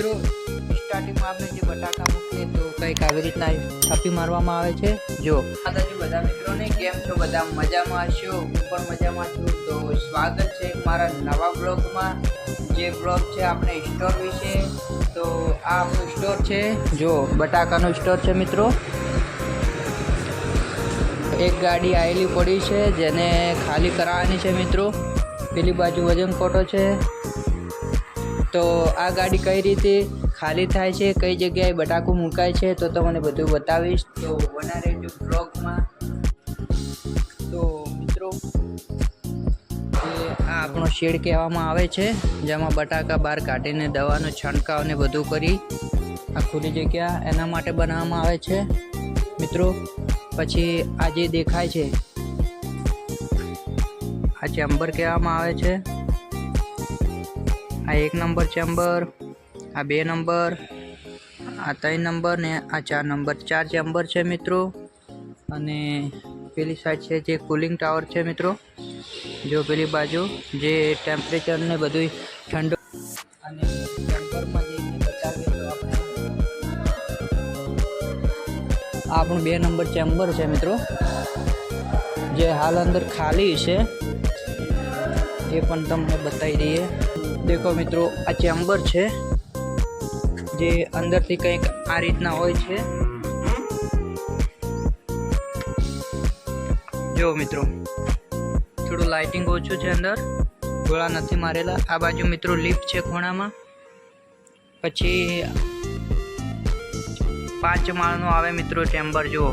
મિત્રો સ્ટાર્ટિંગમાં આપણે જે બટાકા મૂકીએ તો કંઈક આવી રીતના છાપી મારવામાં આવે છે. જો, માતાજી, બધા મિત્રોને કેમ છો? બધા મજામાં હશો? હું પણ મજામાં છું. તો સ્વાગત છે મારા નવા બ્લોગમાં. જે બ્લોગ છે આપણે સ્ટોર વિશે. તો આ આપણું સ્ટોર છે. જો, બટાકાનો સ્ટોર છે મિત્રો. એક ગાડી આવેલી પડી છે જેને ખાલી કરાવવાની છે મિત્રો. પેલી બાજુ વજન કોટો છે. તો આ ગાડી કઈ રીતે ખાલી થાય છે, કઈ જગ્યાએ બટાકું મુકાય છે, તો તમને બધું બતાવીશ. તો બના બ્લોગમાં. તો મિત્રો આ આપણો શેડ કહેવામાં આવે છે, જેમાં બટાકા બહાર કાઢીને દવાનો છંટકાવ ને બધું કરી આ ખુલ્લી જગ્યા એના માટે બનાવવામાં આવે છે. મિત્રો, પછી આ જે દેખાય છે, આ ચેમ્બર કહેવામાં આવે છે. આ એક નંબર ચેમ્બર, આ બે નંબર, આ ત્રણ નંબર ને આ ચાર નંબર. ચાર ચેમ્બર છે મિત્રો. અને પેલી સાઈડ છે જે કુલિંગ ટાવર છે મિત્રો. જો પેલી બાજુ જે ટેમ્પરેચર ને બધું ઠંડુ અને આ આપણું બે નંબર ચેમ્બર છે મિત્રો. જે હાલ અંદર ખાલી છે, એ પણ તમને બતાવી દઈએ. દેખો મિત્રો, આ ચેમ્બર છે, જે અંદરથી કંઈક આ રીતના હોય છે. જો મિત્રો, થોડું લાઇટિંગ ઓછું છે અંદર, ગોળા નથી મારેલા. આ બાજુ મિત્રો લિફ્ટ છે ખૂણામાં. પછી પાંચ માળનો આવે મિત્રો ચેમ્બર જુઓ.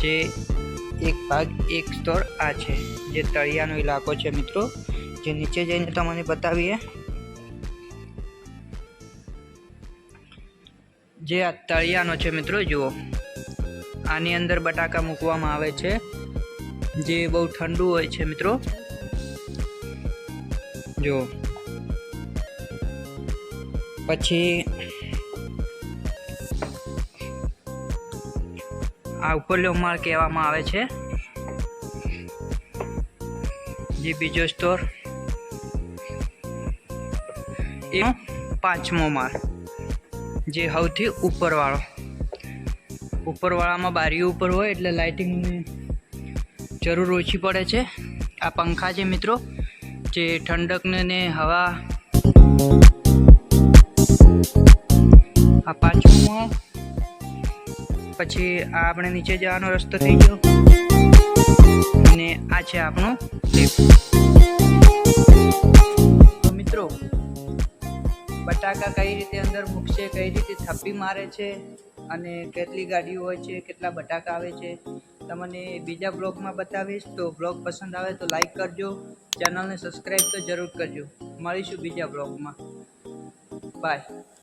જે એક ભાગ, એક સ્તર આ છે, જે તળિયાનો ઇલાકો છે મિત્રો. જે નીચે જઈને તમને બતાવીએ. જે આ તળિયાનો છે મિત્રો, જુઓ. આની અંદર બટાકા મૂકવામાં આવે છે. જે બહુ ઠંડુ હોય છે મિત્રો. જો પછી આ ઉપરલ્યો માળ કહેવામાં આવે છે. જે બીજો સ્ટોર એ પાંચમો માળ જે સૌથી ઉપરવાળો. ઉપરવાળામાં બારીઓ ઉપર હોય એટલે લાઇટિંગની જરૂર ઓછી પડે છે. આ પંખા છે મિત્રો, જે ઠંડકને ને હવા આ પાંચમો. માળ પછી આ આપણે નીચે જવાનો રસ્તો થઈ ગયો. અને આ છે આપણું મિત્રો બટાકા કઈ રીતે અંદર મૂકશે, કઈ રીતે થપ્પી મારે છે અને કેટલી ગાડીઓ હોય છે, કેટલા બટાકા આવે છે, તમને બીજા બ્લોગમાં બતાવીશ. તો બ્લોગ પસંદ આવે તો લાઈક કરજો, ચેનલને સબસ્ક્રાઈબ તો જરૂર કરજો. મળીશું બીજા બ્લોગમાં. બાય.